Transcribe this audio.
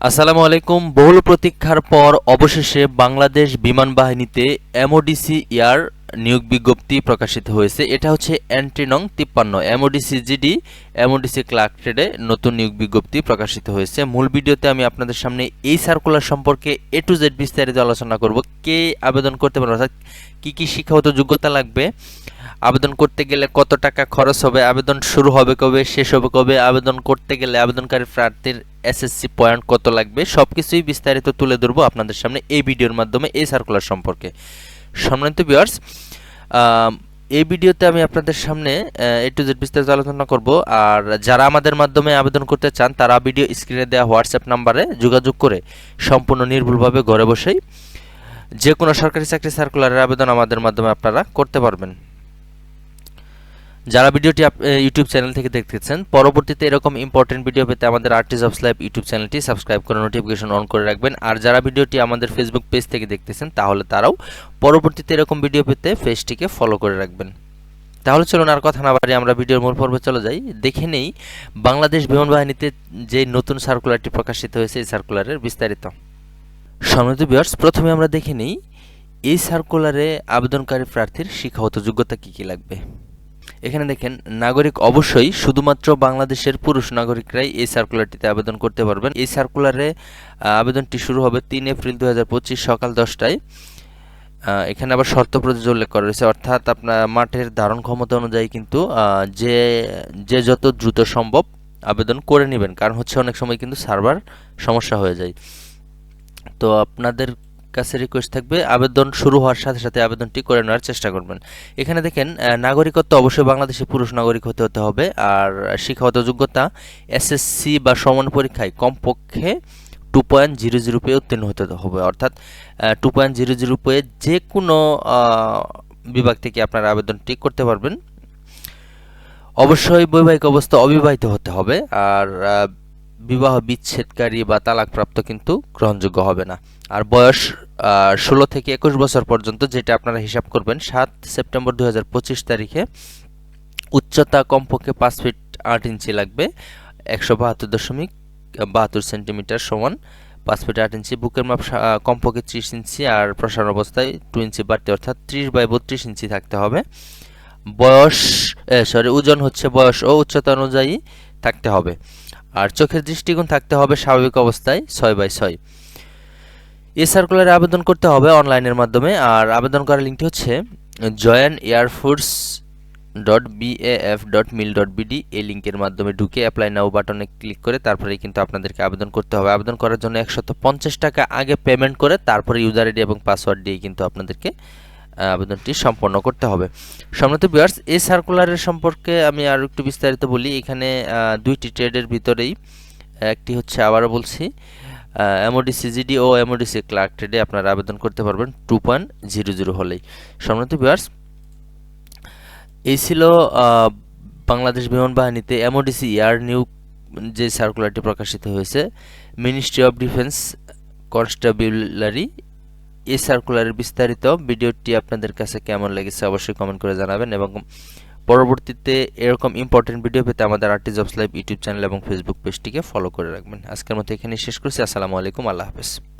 আসসালামু আলাইকুম। বহুল প্রতীক্ষার পর অবশেষে বাংলাদেশ বিমান বাহিনীতে এমওডিসি এয়ার নিয়োগ বিজ্ঞপ্তি প্রকাশিত হয়েছে। এটা হচ্ছে এন্ট্রি নং তিপ্পান্ন এমওডিসি জিডি এমওডিসি ক্লার্ক ট্রেডে নতুন নিয়োগ বিজ্ঞপ্তি প্রকাশিত হয়েছে। মূল ভিডিওতে আমি আপনাদের সামনে এই সার্কুলার সম্পর্কে এ টু জেড বিস্তারিত আলোচনা করব। কে আবেদন করতে পারবে? অর্থাৎ কী কী শিক্ষাগত যোগ্যতা লাগবে? আবেদন করতে গেলে কত টাকা খরচ হবে? আবেদন শুরু হবে কবে? শেষ হবে কবে? আবেদন করতে গেলে আবেদনকারী প্রার্থীর এসএসসি পয়েন্ট কত লাগবে? সব কিছুই বিস্তারিত তুলে ধরবো আপনাদের সামনে এই ভিডিওর মাধ্যমে এই সার্কুলার সম্পর্কে। সম্মানিত ভিউয়ার্স এই ভিডিওতে আমি আপনাদের সামনে, এ টু জেড বিস্তারিত আলোচনা করব। আর যারা আমাদের মাধ্যমে আবেদন করতে চান, তারা ভিডিও স্ক্রিনে দেওয়া হোয়াটসঅ্যাপ নাম্বারে যোগাযোগ করে সম্পূর্ণ নির্ভুলভাবে ঘরে বসেই যে কোনো সরকারি চাকরি সার্কুলারের আবেদন আমাদের মাধ্যমে আপনারা করতে পারবেন। যারা ভিডিওটি ইউটিউব চ্যানেল থেকে দেখতেছেন, পরবর্তীতে এরকম ইম্পর্টেন্ট ভিডিও পেতে আমাদের আর্টিস্ট অফ লাইভ ইউটিউব চ্যানেলটি সাবস্ক্রাইব করে নোটিফিকেশন অন করে রাখবেন। আর যারা ভিডিওটি আমাদের ফেসবুক পেজ থেকে দেখতেছেন, তাহলে তারাও পরবর্তীতে এরকম ভিডিও পেতে পেজটিকে ফলো করে রাখবেন। তাহলে চলুন আর কথা না বাড়ি আমরা ভিডিওর মূল পর্বে চলে যাই। দেখে নেই, বাংলাদেশ বিমান বাহিনীতে যে নতুন সার্কুলারটি প্রকাশিত হয়েছে, এই সার্কুলারের বিস্তারিত। সম্মানিত বিয়ার্স প্রথমে আমরা দেখে নিই, এই সার্কুলারে আবেদনকারী প্রার্থীর শিক্ষাগত যোগ্যতা কী কী লাগবে? এখানে দেখেন, নাগরিক অবশ্যই শুধুমাত্র বাংলাদেশের পুরুষ নাগরিকরাই এই সার্কুলারটিতে আবেদন করতে পারবেন। এই সার্কুলারে আবেদনটি শুরু হবে তিন এপ্রিল দু হাজার পঁচিশ সকাল দশটায়। এখানে আবার শর্ত প্রযোজ্য উল্লেখ করা রয়েছে, অর্থাৎ আপনার মাঠের ধারণ ক্ষমতা অনুযায়ী কিন্তু যে যে যত দ্রুত সম্ভব আবেদন করে নেবেন। কারণ হচ্ছে অনেক সময় কিন্তু সার্ভার সমস্যা হয়ে যায়। তো আপনাদের কাছে রিকোয়েস্ট থাকবে, আবেদন শুরু হওয়ার সাথে সাথে আবেদনটি করে নেওয়ার চেষ্টা করবেন। এখানে দেখেন নাগরিকত্ব অবশ্যই বাংলাদেশে পুরুষ নাগরিক হতে হতে হবে, আর শিক্ষাগত যোগ্যতা এসএসসি বা সমান পরীক্ষায় কমপক্ষে টু পয়েন্ট জিরো জিরো পেয়ে উত্তীর্ণ হতে হবে। অর্থাৎ টু পয়েন্ট জিরো জিরো পেয়ে যে কোনো বিভাগ থেকে আপনারা আবেদনটি করতে পারবেন। অবশ্যই বৈবাহিক অবস্থা অবিবাহিত হতে হবে, আর বিবাহ বিচ্ছেদকারী বা তালাকপ্রাপ্ত কিন্তু গ্রহণযোগ্য হবে না। আর বয়স ষোলো থেকে একুশ বছর পর্যন্ত যেটা আপনারা হিসাব করবেন, সাত সেপ্টেম্বর দুই হাজার পঁচিশ তারিখে উচ্চতা কমপক্ষে পাঁচ ফিট আট ইঞ্চি লাগবে, একশো বাহাত্তর দশমিক বাহাত্তর সেন্টিমিটার সমান, পাঁচ ফিট আট ইঞ্চি বুকের মাপ কমপক্ষে ত্রিশ ইঞ্চি আর প্রসারণ অবস্থায় টু ইঞ্চি বাড়তি, অর্থাৎ ত্রিশ বাই বত্রিশ ইঞ্চি থাকতে হবে। বয়স সরি ওজন হচ্ছে বয়স ও উচ্চতা অনুযায়ী থাকতে হবে। আর চোখের দৃষ্টিকোণ থাকতে হবে স্বাভাবিক অবস্থায় ছয় বাই ছয়। এ সার্কুলারে আবেদন করতে হবে অনলাইনের মাধ্যমে, আর আবেদন করার লিঙ্কটি হচ্ছে join air force dot BAF dot mil dot BD এই লিঙ্কের মাধ্যমে ঢুকে অ্যাপ্লাই নাও বাটনে ক্লিক করে তারপরে কিন্তু আপনাদেরকে আবেদন করতে হবে। আবেদন করার জন্য একশত পঞ্চাশ টাকা আগে পেমেন্ট করে তারপরে ইউজার আইডি এবং পাসওয়ার্ড দিয়ে কিন্তু আপনাদেরকে আবেদনটি সম্পন্ন করতে হবে। সম্মত বিয়ার্স এই সার্কুলারের সম্পর্কে আমি আরও একটু বিস্তারিত বলি। এখানে দুইটি ট্রেডের ভিতরেই, একটি হচ্ছে আবারও বলছি এমওডি সিজিডি ও এমওডিসি ক্লার্ক ট্রেডে আপনারা আবেদন করতে পারবেন টু পয়েন্ট জিরো জিরো হলেই। সম্মত বিয়ার্স এই ছিল বাংলাদেশ বিমান বাহিনীতে এমওডিসি এয়ার নিউ যে সার্কুলারটি প্রকাশিত হয়েছে মিনিস্ট্রি অফ ডিফেন্স কনস্টেবুলারি এই সার্কুলারের বিস্তারিত ভিডিওটি আপনাদের কাছে কেমন লেগেছে অবশ্যই কমেন্ট করে জানাবেন এবং পরবর্তীতে এরকম ইম্পর্টেন্ট ভিডিও পেতে আমাদের arty jobs live YouTube channel এবং ফেসবুক পেজটিকে ফলো করে রাখবেন। আজকের মতো এখানে শেষ করছি। আসসালামু আলাইকুম। আল্লাহ হাফেজ।